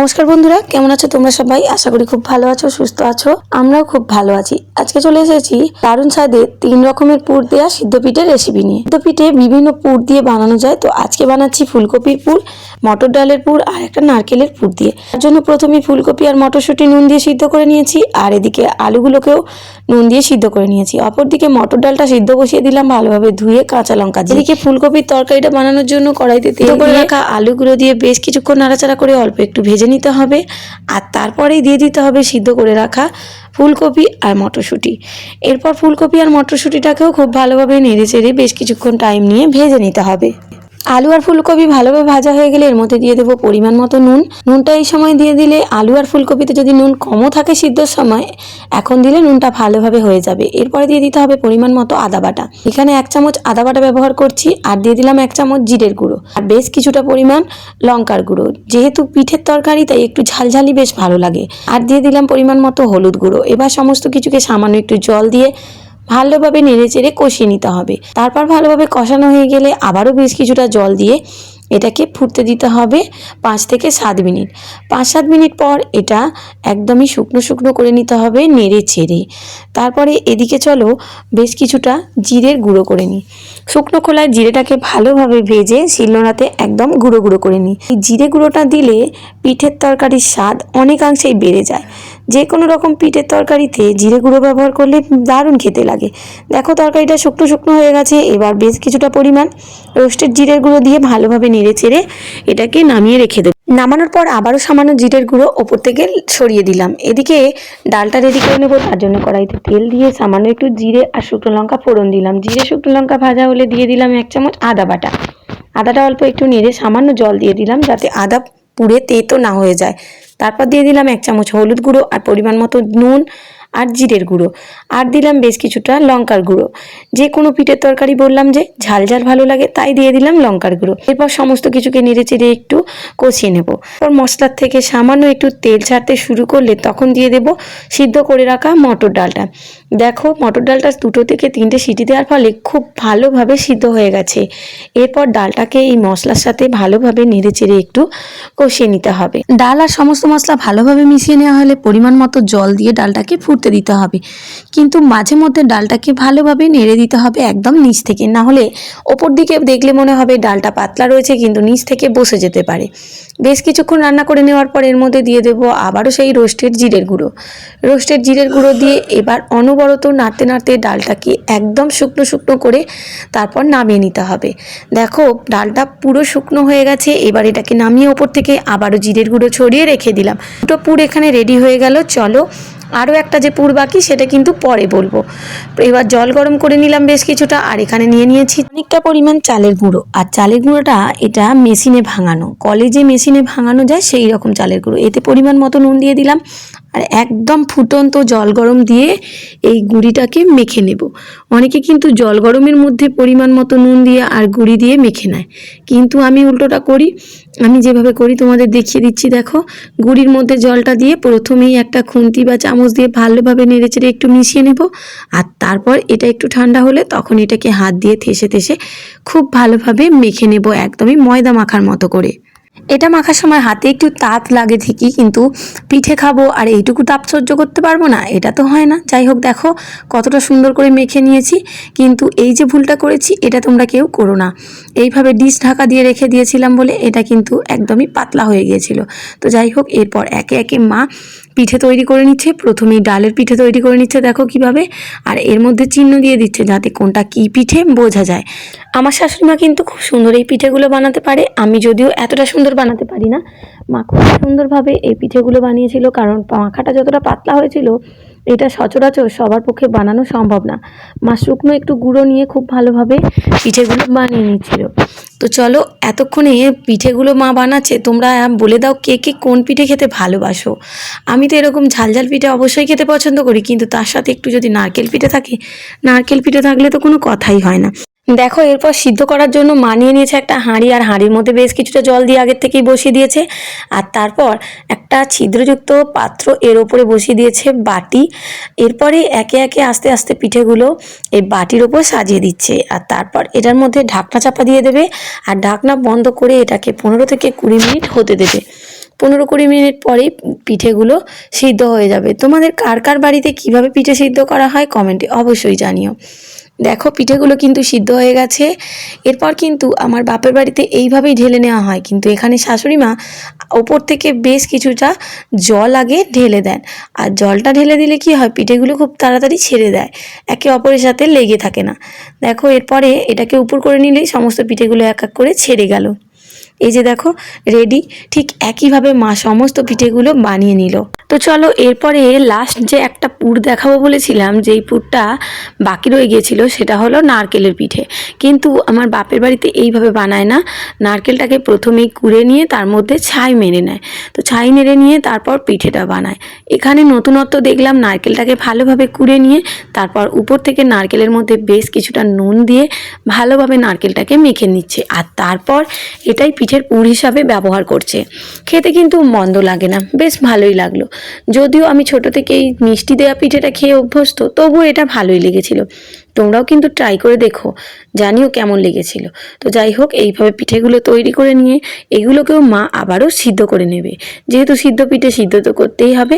নমস্কার বন্ধুরা কেমন আছো তোমরা সবাই? আশা করি খুব ভালো আছো সুস্থ আছো আমরাও খুব ভালো আছি। আজকে চলে এসেছি দারুণ স্বাদের তিন রকমের পুর দেওয়া সিদ্ধ পিঠের রেসিপি নিয়ে। সিদ্ধ পিঠে বিভিন্ন পুর দিয়ে বানানো যায় তো আজকে বানাচ্ছি ফুলকপির পুর মটর ডালের পুর আর একটা নারকেলের পুর দিয়ে। তার জন্য প্রথমে ফুলকপি আর মটরশুঁটি নুন দিয়ে সিদ্ধ করে নিয়েছি আর এদিকে আলুগুলোকেও নুন দিয়ে সিদ্ধ করে নিয়েছি। অপরদিকে মটর ডালটা সিদ্ধ বসিয়ে দিলাম ভালোভাবে ধুয়ে কাঁচা লঙ্কা দিয়ে। এদিকে ফুলকপির তরকারিটা বানানোর জন্য কড়াইতে তেল করে রাখা আলুগুলো দিয়ে বেশ কিছুক্ষণ নাড়াচাড়া করে অল্প একটু ভেজে নিতে হবে আর তারপরেই দিয়ে দিতে হবে সিদ্ধ করে রাখা ফুলকপি আর মটরশুঁটি। এরপর ফুলকপি আর মটরশুঁটিটাকেও খুব ভালোভাবে নেড়ে চেড়ে বেশ কিছুক্ষণ টাইম নিয়ে ভেজে নিতে হবে। আলু আর ফুলকপি ভালোভাবে ভাজা হয়ে গেলে এর মধ্যে দিয়ে দেবো পরিমাণ মতো নুন। নুনটা এই সময় দিয়ে দিলে আলু আর ফুলকপিতে যদি নুন কমও থাকে সিদ্ধর সময়, এখন দিলে নুনটা ভালোভাবে হয়ে যাবে। এরপরে দিয়ে দিতে হবে পরিমাণ মতো আদা বাটা। এখানে এক চামচ আদা বাটা ব্যবহার করছি, আর দিয়ে দিলাম এক চামচ জিরের গুঁড়ো। আর বেশ কিছুটা পরিমাণ লঙ্কার গুঁড়ো। যেহেতু পিঠের তরকারি, তাই একটু ঝালঝালি বেশ ভালো লাগে। আর দিয়ে দিলাম পরিমাণ মতো হলুদ গুঁড়ো। এবার সমস্ত কিছুকে সামান্য একটু জল দিয়ে ভালোভাবে নেড়ে চেড়ে কষিয়ে নিতে হবে। তারপর ভালোভাবে কষানো হয়ে গেলে আবারও বেশ কিছুটা জল দিয়ে এটাকে ফুটতে দিতে হবে পাঁচ থেকে সাত মিনিট। পাঁচ সাত মিনিট পর এটা একদমই শুকনো শুকনো করে নিতে হবে নেড়ে ছেড়ে তারপরে এদিকে চলো বেশ কিছুটা জিরের গুঁড়ো করে নিই। শুকনো খোলায় জিরেটাকে ভালোভাবে ভেজে শিলনোড়াতে একদম গুঁড়ো গুঁড়ো করে নিই। জিরে গুঁড়োটা দিলে পিঠের তরকারির স্বাদ অনেকাংশেই বেড়ে যায়। যে কোনো রকম পিঠের তরকারিতে জিরে গুঁড়ো ব্যবহার করলে দারুণ খেতে লাগে। দেখো তরকারিটা শুকনো শুকনো হয়ে গেছে, এবার বেশ কিছুটা পরিমাণ রোস্টেড জিরের গুঁড়ো দিয়ে ভালোভাবে নেড়ে চেড়ে এটাকে নামিয়ে রেখে দেবো। নামানোর পর আবারও সামান্য জিরের গুঁড়ো ওপর থেকে সরিয়ে দিলাম। এদিকে ডালটা রেডি করে নেব, তার জন্য কড়াইতে তেল দিয়ে সামান্য একটু জিরে আর শুকনো লঙ্কা ফোড়ন দিলাম। জিরে শুকনো লঙ্কা ভাজা হলে দিয়ে দিলাম এক চামচ আদা বাটা। আদাটা অল্প একটু নেড়ে সামান্য জল দিয়ে দিলাম যাতে আদা পুড়ে তেতো না হয়ে যায়। তারপর দিয়ে দিলাম এক চামচ হলুদ গুঁড়ো আর পরিমাণ মতো নুন আর জিরের গুঁড়ো। আর দিলাম বেশ কিছুটা লঙ্কার গুঁড়ো। যে কোনো পিঠের তরকারি বললাম যে, ঝাল ঝাল ভালো লাগে, তাই দিয়ে দিলাম লঙ্কার গুঁড়ো। এরপর সমস্ত কিছুকে নেড়ে চেড়ে একটু কষিয়ে নেব। এরপর মশলার থেকে সামান্য একটু তেল ছাড়তে শুরু করলে তখন দিয়ে দেব সিদ্ধ করে রাখা মটর ডালটা। দেখো, মটর ডালটা দুটো থেকে তিনটে সিটি দেওয়ার ফলে খুব ভালোভাবে সিদ্ধ হয়ে গেছে। এরপর ডালটাকে এই মশলার সাথে ভালোভাবে নেড়ে চেড়ে একটু কষিয়ে নিতে হবে। ডাল আর সমস্ত মশলা ভালোভাবে মিশিয়ে নেওয়া হলে পরিমাণ মতো জল দিয়ে ডালটাকে ফুটতে দিতে হবে। কিন্তু মাঝে মধ্যে ডালটাকে ভালোভাবে নেড়ে দিতে হবে একদম নিচ থেকে। না হলে ওপর দিকে দেখলে মনে হবে ডালটা পাতলা রয়েছে, কিন্তু নিচ থেকে বসে যেতে পারে। বেশ কিছুক্ষণ রান্না করে নেওয়ার পর এর মধ্যে দিয়ে দেবো আবারও সেই রোস্টেড জিরের গুঁড়ো। রোস্টেড জিরের গুঁড়ো দিয়ে এবার অনবরত নাড়তে নাড়তে ডালটাকে একদম শুকনো শুকনো করে তারপর নামিয়ে নিতে হবে। দেখো, ডালটা পুরো শুকনো হয়ে গেছে। এবার এটাকে নামিয়ে ওপর থেকে আবারও জিরের গুঁড়ো ছড়িয়ে রেখে দিলাম। দুটো পুর এখানে রেডি হয়ে গেল। চলো আরও একটা যে পুর বাকি, সেটা কিন্তু পরে বলব। এবার জল গরম করে নিলাম বেশ কিছুটা, আর এখানে নিয়ে নিয়েছি অনেকটা পরিমাণ চালের গুঁড়ো। আর চালের গুঁড়োটা এটা মেশিনে ভাঙানো। কলেজে মেশিনে ভাঙানো যায়, সেই রকম চালের গুঁড়ো। এতে পরিমাণ মতো নুন দিয়ে দিলাম। আর একদম ফুটন্ত জল গরম দিয়ে এই গুঁড়িটাকে মেখে নেব। অনেকে কিন্তু জল গরমের মধ্যে পরিমাণ মতো নুন দিয়ে আর গুঁড়ি দিয়ে মেখে নেয়। কিন্তু আমি উল্টোটা করি। আমি যেভাবে করি, তোমাদের দেখিয়ে দিচ্ছি, দেখো। গুঁড়ির মধ্যে জলটা দিয়ে প্রথমেই একটা খুন্তি বা চামচ দিয়ে ভালোভাবে নেড়েচেড়ে একটু মিশিয়ে নেব। আর তারপর এটা একটু ঠান্ডা হলে তখন এটাকে হাত দিয়ে থেসে থেসে খুব ভালোভাবে মেখে নেব, একদমই ময়দা মাখার মতো করে। এটা মাখার সময় হাতে একটু তাপ লাগে ঠিকই, কিন্তু পিঠে খাব আর এইটুকু তাপ সহ্য করতে পারব না, এটা তো হয় না। যাই হোক, দেখো কতটা সুন্দর করে মেখে নিয়েছি, কিন্তু এই যে ভুলটা করেছি, এটা তোমরা কেউ করো না। এইভাবে ডিশ ঢাকা দিয়ে রেখে দিয়েছিলাম বলে এটা কিন্তু একদমই পাতলা হয়ে গিয়েছিল। তো যাই হোক, এরপর একে একে মা পিঠে তৈরি করে নিচ্ছে, প্রথমেই ডালের পিঠে তৈরি করে নিচ্ছে, দেখো কীভাবে, আর এর মধ্যে চিহ্ন দিয়ে দিচ্ছে যাতে কোনটা কি পিঠে বোঝা যায়। আমার শাশুড়ি মা কিন্তু খুব সুন্দর এই পিঠেগুলো বানাতে পারে, আমি যদিও এতটা সুন্দর বানাতে পারি না, মা খুব সুন্দরভাবে এই পিঠেগুলো বানিয়েছিল, কারণ পাখাটা যতটা পাতলা হয়েছিল এটা সচরাচর সবার পক্ষে বানানো সম্ভব না। মা শুকনো একটু গুঁড়ো নিয়ে খুব ভালোভাবে পিঠেগুলো বানিয়ে নিচ্ছিল। তো চলো, এতক্ষণে পিঠেগুলো মা বানাচ্ছে, তোমরা বলে দাও কে কে কোন পিঠে খেতে ভালোবাসো। আমি তো এরকম ঝালঝাল পিঠে অবশ্যই খেতে পছন্দ করি, কিন্তু তার সাথে একটু যদি নারকেল পিঠে থাকে, নারকেল পিঠে থাকলে তো কোনো কথাই হয় না। দেখো, এরপর সিদ্ধ করার জন্য মানিয়ে নিয়েছে একটা হাঁড়ি আর হাঁড়ির মধ্যে বেশ কিছুটা জল দিয়ে আগের থেকেই বসিয়ে দিয়েছে। আর তারপর একটা ছিদ্রযুক্ত পাত্র এর ওপরে বসিয়ে দিয়েছে বাটি। এরপরে একে একে আস্তে আস্তে পিঠেগুলো এই বাটির ওপর সাজিয়ে দিচ্ছে। আর তারপর এটার মধ্যে ঢাকনা চাপা দিয়ে দেবে আর ঢাকনা বন্ধ করে এটাকে পনেরো থেকে কুড়ি মিনিট হতে দেবে। পনেরো কুড়ি মিনিট পরেই পিঠেগুলো সিদ্ধ হয়ে যাবে। তোমাদের কার কার বাড়িতে কীভাবে পিঠে সিদ্ধ করা হয় কমেন্টে অবশ্যই জানিও। দেখো, পিঠেগুলো কিন্তু সিদ্ধ হয়ে গেছে। এরপর কিন্তু আমার বাপের বাড়িতে এইভাবেই ঢেলে নেওয়া হয়। কিন্তু এখানে শাশুড়ি মা ওপর থেকে বেশ কিছুটা জল আগে ঢেলে দেন। আর জলটা ঢেলে দিলে কি হয়, পিঠেগুলো খুব তাড়াতাড়ি ছেড়ে দেয়। একে অপরের সাথে লেগে থাকে না। দেখো, এরপরে এটাকে উপর করে নিলেই সমস্ত পিঠেগুলো এক এক করে ছেড়ে গেল। এই যে দেখো রেডি ঠিক একইভাবে মা সমস্ত পিঠেগুলো বানিয়ে নিল। তো চলো এরপরে লাস্ট যে একটা পুর দেখাবো বলেছিলাম, যেই পুরটা বাকি রয়ে গিয়েছিল, সেটা হলো নারকেলের পিঠে। কিন্তু আমার বাপের বাড়িতে এইভাবে বানায় না, নারকেলটাকে প্রথমেই কুড়ে নিয়ে তার মধ্যে ছাই মেরে নেয়। তো ছাই মেরে নিয়ে তারপর পিঠেটা বানায়। এখানে নতুনত্ব দেখলাম, নারকেলটাকে ভালোভাবে কুড়ে নিয়ে তারপর উপর থেকে নারকেলের মধ্যে বেশ কিছুটা নুন দিয়ে ভালোভাবে নারকেলটাকে মেখে নিচ্ছে। আর তারপর এটাই পিঠের পুর হিসাবে ব্যবহার করছে। খেতে কিন্তু মন্দ লাগে না। বেশ ভালোই লাগল। যদিও আমি ছোট থেকেই মিষ্টি দেওয়া পিঠেটা খেয়ে অভ্যস্ত তবুও এটা ভালোই লেগেছিল। তোমরাও কিন্তু ট্রাই করে দেখো, জানিও কেমন লেগেছিল। তো যাই হোক, এইভাবে পিঠেগুলো তৈরি করে নিয়ে এগুলোকেও মা আবারও সিদ্ধ করে নেবে। যেহেতু সিদ্ধ পিঠে সিদ্ধ তো করতেই হবে,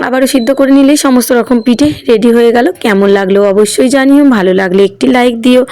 আবারও সিদ্ধ করে নিলেই সমস্ত রকম পিঠে রেডি হয়ে গেল। কেমন লাগল অবশ্যই জানিও। ভালো লাগলে একটি লাইক দিও।